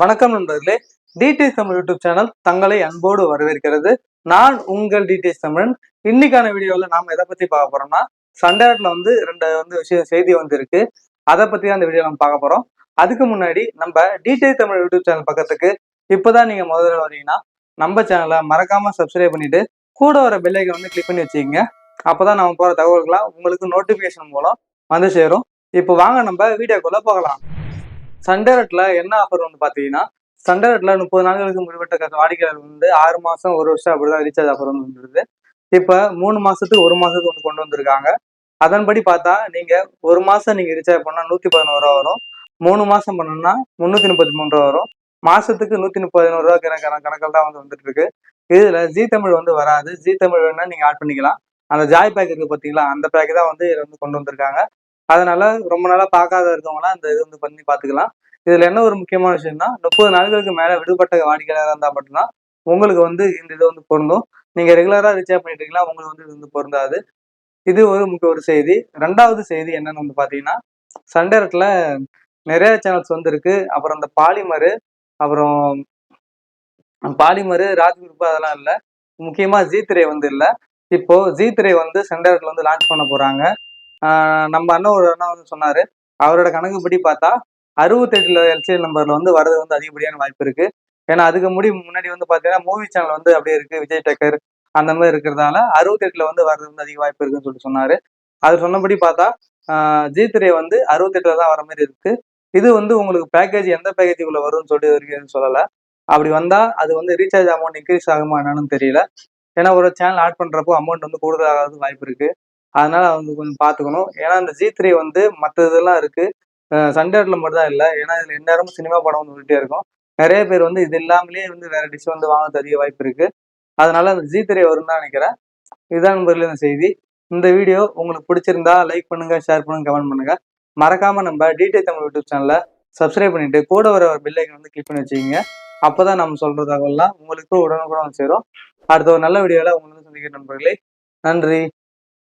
வணக்கம் நண்பர்களே. TDS Tamil YouTube channel தங்களை அன்போடு வரவேற்கிறது. நான் உங்கள் டிடிஎஸ் தமிழன். இன்னைக்கான வீடியோவில் நாம் எதை பற்றி பார்க்க போறோம்னா சண்டேட்ல வந்து ரெண்டு வந்து விஷயம் செய்தி வந்திருக்கு. அதை பற்றி தான் இந்த வீடியோ நம்ம பார்க்க போறோம். அதுக்கு முன்னாடி நம்ம டிடிஎஸ் தமிழ் யூடியூப் சேனல் பக்கத்துக்கு இப்போதான் நீங்கள் முதல்ல வரீங்கன்னா நம்ம சேனலை மறக்காம சப்ஸ்கிரைப் பண்ணிட்டு கூட வர பெல்லைக்கை வந்து கிளிக் பண்ணி வச்சுக்கோங்க. அப்போதான் நம்ம போகிற தகவல்கள்லாம் உங்களுக்கு நோட்டிஃபிகேஷன் மூலம் வந்து சேரும். இப்போ வாங்க நம்ம வீடியோக்குள்ளே போகலாம். சண்டரட்ல என்ன ஆஃபர் வந்து பாத்தீங்கன்னா சண்டரட்ல முப்பது நாட்களுக்கு முடிவெட்ட க- வாடிக்கையாளர் வந்து ஆறு மாசம் ஒரு வருஷம் அப்படிதான் ரீசார்ஜ் ஆஃபர் வந்து வந்துருது இப்ப மூணு மாசத்துக்கு ஒரு மாசத்துக்கு ஒன்று கொண்டு வந்திருக்காங்க. அதன்படி பார்த்தா நீங்க ஒரு மாசம் நீங்க ரீசார்ஜ் பண்ணா நூத்தி பதினோரு ரூபா வரும். மூணு மாசம் பண்ணணும்னா முன்னூத்தி முப்பத்தி மூணு ரூபா வரும். மாசத்துக்கு நூத்தி முப்பதினோரு ரூபா கணக்கான கணக்கில் தான் வந்து வந்துட்டு இருக்கு. இதுல ஜி தமிழ் வந்து வராது. ஜி தமிழ் வேணா நீங்க ஆட் பண்ணிக்கலாம். அந்த ஜாய் பேக் இருக்கு பாத்தீங்களா அந்த பேக் தான் வந்து இதில் வந்து கொண்டு வந்திருக்காங்க. அதனால ரொம்ப நாளா பார்க்காத இருக்கவங்களாம் இந்த இது வந்து பண்ணி பாத்துக்கலாம் இதுல என்ன ஒரு முக்கியமான விஷயம்னா முப்பது நாட்களுக்கு மேல விடுபட்ட வாடிக்கையாளராக இருந்தா மட்டும்தான் உங்களுக்கு வந்து இந்த இது வந்து பொருந்தும். நீங்க ரெகுலரா ரீசார்ஜ் பண்ணிட்டு இருக்கீங்களா உங்களுக்கு வந்து இது வந்து பொருந்தாது. இது ஒரு முக்கிய ஒரு செய்தி. ரெண்டாவது செய்தி என்னன்னு வந்து பாத்தீங்கன்னா சண்டேரட்ல நிறைய சேனல்ஸ் வந்து இருக்கு. அப்புறம் இந்த பாலிமரு அப்புறம் பாலிமரு ராஜ் அதெல்லாம் இல்லை. முக்கியமா ஜி திரை வந்து இல்லை. இப்போ ஜி திரை வந்து சென்டர்ல வந்து லான்ச் பண்ண போறாங்க. நம்ம அண்ணன் ஒரு அண்ணா வந்து சொன்னாரு. அவரோட கணக்குப்படி பார்த்தா அறுபத்தெட்டுல எல்சிஎல் நம்பர்ல வந்து வரது வந்து அதிகப்படியான வாய்ப்பு இருக்கு. ஏன்னா அதுக்கு முடி முன்னாடி வந்து பாத்தீங்கன்னா மூவி சேனல் வந்து அப்படியே இருக்கு. விஜய் டக்கர் அந்த மாதிரி இருக்கிறதால அறுபத்தெட்டுல வந்து வரது வந்து அதிக வாய்ப்பு இருக்குன்னு சொல்லிட்டு சொன்னாரு. அது சொன்னபடி பார்த்தா ஜி த்ரே வந்து அறுபத்தெட்டுல தான் வர மாதிரி இருக்கு. இது வந்து உங்களுக்கு பேக்கேஜ் எந்த பேக்கேஜுக்குள்ள வரும்னு சொல்லிட்டு வரைக்கும் சொல்லல. அப்படி வந்தா அது வந்து ரீசார்ஜ் அமௌண்ட் இன்க்ரீஸ் ஆகுமா என்னன்னு தெரியல. ஏன்னா ஒரு சேனல் ஆட் பண்றப்போ அமௌண்ட் வந்து கூடுதலாகிறது வாய்ப்பு இருக்கு. அதனால வந்து கொஞ்சம் பார்த்துக்கணும். ஏன்னா இந்த ஜி த்ரீ வந்து மற்ற இதெல்லாம் இருக்கு. சண்டேட்ல மட்டும் தான் இல்லை. ஏன்னா இதில் எந்நேரமும் சினிமா படம் வந்துகிட்டே இருக்கும். நிறைய பேர் வந்து இது இல்லாமலே வந்து வேற டிஷ் வந்து வாங்க அதிக வாய்ப்பு இருக்கு. அதனால அந்த ஜி த்ரீ வரும் தான் நினைக்கிறேன். இதுதான் நம்பர்ல இந்த செய்தி. இந்த வீடியோ உங்களுக்கு பிடிச்சிருந்தா லைக் பண்ணுங்க ஷேர் பண்ணுங்க கமெண்ட் பண்ணுங்க. மறக்காம நம்ம டிடி தமிழ் யூடியூப் சேனலை சப்ஸ்கிரைப் பண்ணிட்டு கூட வர ஒரு வந்து கிளிக் பண்ணி வச்சுக்கோங்க. அப்பதான் நம்ம சொல்ற தகவல்லாம் உங்களுக்கு உடனுக்குடன் சேரும். அடுத்த ஒரு நல்ல வீடியோல உங்களுக்கு சந்திக்கிற நண்பர்களே நன்றி.